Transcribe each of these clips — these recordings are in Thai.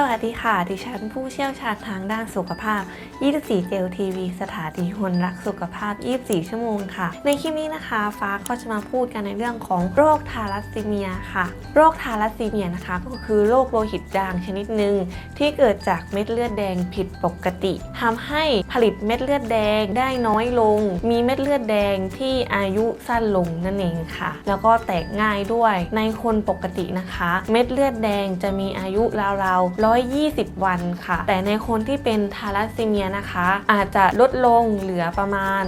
สวัสดีค่ะ ดิฉันผู้เชี่ยวชาญทางด้านสุขภาพ 24 เจลทีวี สถานีคนรักสุขภาพ 24 ชั่วโมงค่ะ ในคลิปนี้นะคะ ฟ้าก็จะมาพูดกันในเรื่องของโรคทาลัสซีเมียค่ะ โรคทาลัสซีเมียนะคะ ก็คือโรคโลหิตจางชนิดหนึ่งที่เกิดจากเม็ดเลือดแดงผิดปกติทำให้ผลิตเม็ดเลือดแดงได้น้อยลง มีเม็ดเลือดแดงที่อายุสั้นลงนั่นเองค่ะ แล้วก็แตกง่ายด้วย ในคนปกตินะคะ เม็ดเลือดแดงจะมีอายุราวๆ120 วันค่ะ แต่ในคนที่เป็นทาลัสซีเมียนะคะ อาจจะลดลงเหลือประมาณ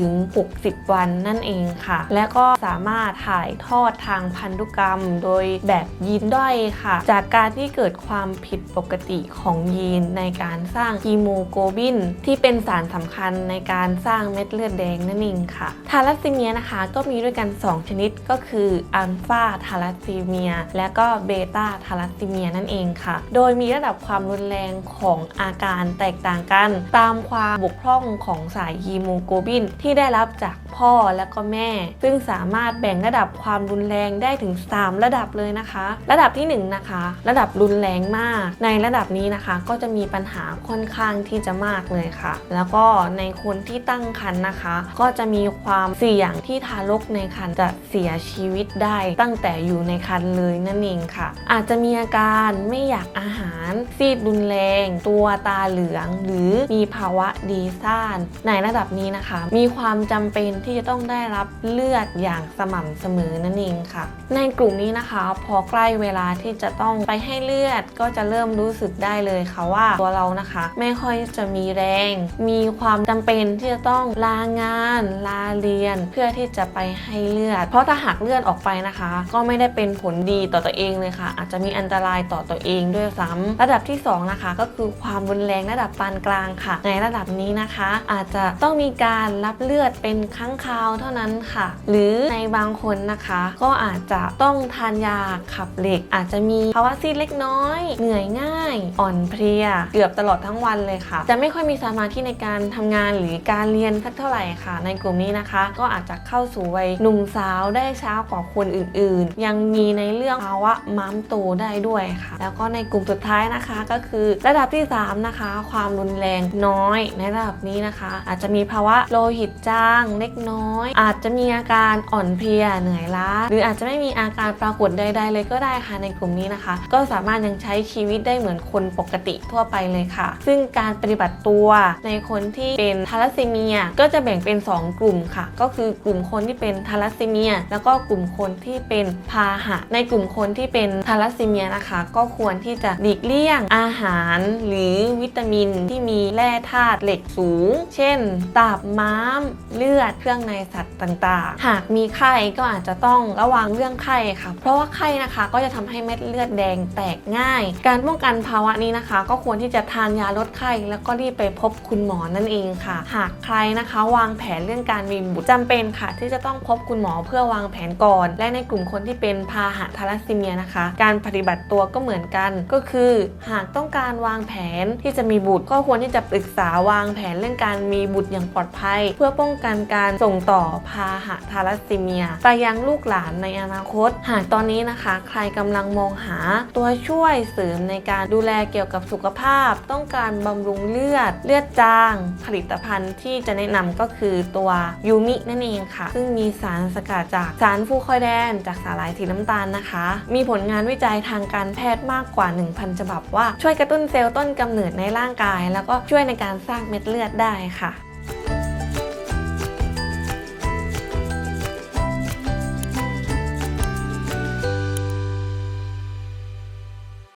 30-60 วันนั่นเองค่ะ และก็สามารถถ่ายทอดทางพันธุกรรม โดยแบบยีนด้อยค่ะ จากการที่เกิดความผิดปกติของยีนในการสร้างฮีโมโกลบิน ที่เป็นสารสำคัญในการสร้างเม็ดเลือดแดงนั่นเองค่ะ ทาลัสซีเมียนะคะก็มีด้วยกัน 2 ชนิดก็คืออัลฟาทาลัสซีเมียและก็เบต้าทาลัสซีเมียนั่นเองค่ะโดยมีระดับความรุนแรงของอาการแตกต่างกัน ตามความบกพร่องของสายฮีโมโกลบินที่ได้รับจาก พ่อและก็แม่ ซึ่งสามารถแบ่งระดับความรุนแรงได้ถึง 3 ระดับเลยนะคะ ระดับที่ 1 นะคะ ระดับรุนแรงมาก ในระดับนี้นะคะ ก็จะมีปัญหาค่อนข้างที่จะมากเลยค่ะ แล้วก็ในคนที่ตั้งครรภ์นะคะ ก็จะมีความเสี่ยงที่ทารกในครรภ์จะเสียชีวิตได้ตั้งแต่อยู่ในครรภ์เลยนั่นเองค่ะ อาจจะมีอาการไม่อยากอาหาร ซีดรุนแรง ตัวตาเหลือง หรือมีภาวะดีซ่าน ในระดับนี้นะคะ มีความจำเป็นที่จะต้องได้รับเลือดอย่างสม่ำเสมอนั่นเองค่ะ ในกลุ่มนี้นะคะ พอใกล้เวลาที่จะต้องไปให้เลือดก็จะเริ่มรู้สึกได้เลยค่ะว่าตัวเรานะคะ ไม่ค่อยจะมีแรง มีความจำเป็นที่จะต้องลางาน ลาเรียน เพื่อที่จะไปให้เลือด เพราะถ้าหากเลือดออกไปนะคะ ก็ไม่ได้เป็นผลดีต่อตัวเองเลยค่ะ อาจจะมีอันตรายต่อตัวเองด้วยซ้ำระดับที่สองนะคะ ก็คือความรุนแรงระดับปานกลางค่ะ ในระดับนี้นะคะ อาจจะต้องมีการรับเลือดเป็นครั้งคราวเท่านั้นค่ะ หรือในบางคนนะคะ ก็อาจจะต้องทานยาขับเหล็ก อาจจะมีภาวะซีดเล็กน้อย เหนื่อยง่าย อ่อนเพลีย เกือบตลอดทั้งวันเลยค่ะ จะไม่ค่อยมีสมาธิในการทำงานหรือการเรียนสักเท่าไหร่ค่ะ ในกลุ่มนี้นะคะ ก็อาจจะเข้าสู่วัยหนุ่มสาวได้ช้ากว่าคนอื่นๆ ยังมีในเรื่องภาวะม้ามโตได้ด้วยค่ะ แล้วก็ในกลุ่มสุดท้ายนะคะก็คือระดับที่ 3 นะคะ ความรุนแรงน้อยในระดับนี้นะคะ อาจจะมีภาวะโลหิตจางเล็กน้อย อาจจะมีอาการอ่อนเพลียเหนื่อยล้า หรืออาจจะไม่มีอาการปรากฏใด ๆ เลยก็ได้ค่ะในกลุ่มนี้นะคะ ก็สามารถยังใช้ชีวิตได้เหมือนคนปกติทั่วไปเลยค่ะ ซึ่งการปฏิบัติตัวในคนที่เป็นทาลัสซีเมีย ก็จะแบ่งเป็น 2 กลุ่มค่ะ ก็คือกลุ่มคนที่เป็นทาลัสซีเมีย แล้วก็กลุ่มคนที่เป็นพาหะ ในกลุ่มคนที่เป็นทาลัสซีเมียนะคะ ก็ควรที่จะหลีกเลี่ยงอาหารหรือวิตามินที่มีแร่ธาตุเหล็กสูง เช่น ตับม้าม เลือดเครื่องในสัตว์ต่างๆ หากมีไข้ก็อาจจะต้องระวังเรื่องไข้ค่ะ เพราะว่าไข้นะคะก็จะทำให้เม็ดเลือดแดงแตกง่าย การป้องกันภาวะนี้นะคะ ก็ควรที่จะทานยาลดไข้ แล้วก็รีบไปพบคุณหมอนั่นเองค่ะ หากใครนะคะ วางแผนเรื่องการมีบุตรจำเป็นค่ะ ที่จะต้องพบคุณหมอเพื่อวางแผนก่อน และในกลุ่มคนที่เป็นพาหะทาลัสซีเมียนะคะ การปฏิบัติตัวก็เหมือนกัน ก็คือ หากต้องการวางแผนที่จะมีบุตรก็ควรที่จะปรึกษาวางแผนเรื่องการมีบุตรอย่างปลอดภัย เพื่อป้องกันการส่งต่อพาหะทาลัสซีเมีย ไปยังลูกหลานในอนาคต หากตอนนี้นะคะ ใครกำลังมองหาตัวช่วยเสริมในการดูแลเกี่ยวกับสุขภาพ ต้องการบำรุงเลือด เลือดจาง ผลิตภัณฑ์ที่จะแนะนำก็คือตัวยูมินั่นเองค่ะ ซึ่งมีสารสกัดจากสารฟูคอยแดน จากสาหร่ายสีน้ำตาลนะคะ มีผลงานวิจัยทางการแพทย์มากกว่า 1,000 ฉบับว่าช่วยกระตุ้นเซลล์ต้นกำเนิดในร่างกาย แล้วก็ช่วยในการสร้างเม็ดเลือดได้ค่ะ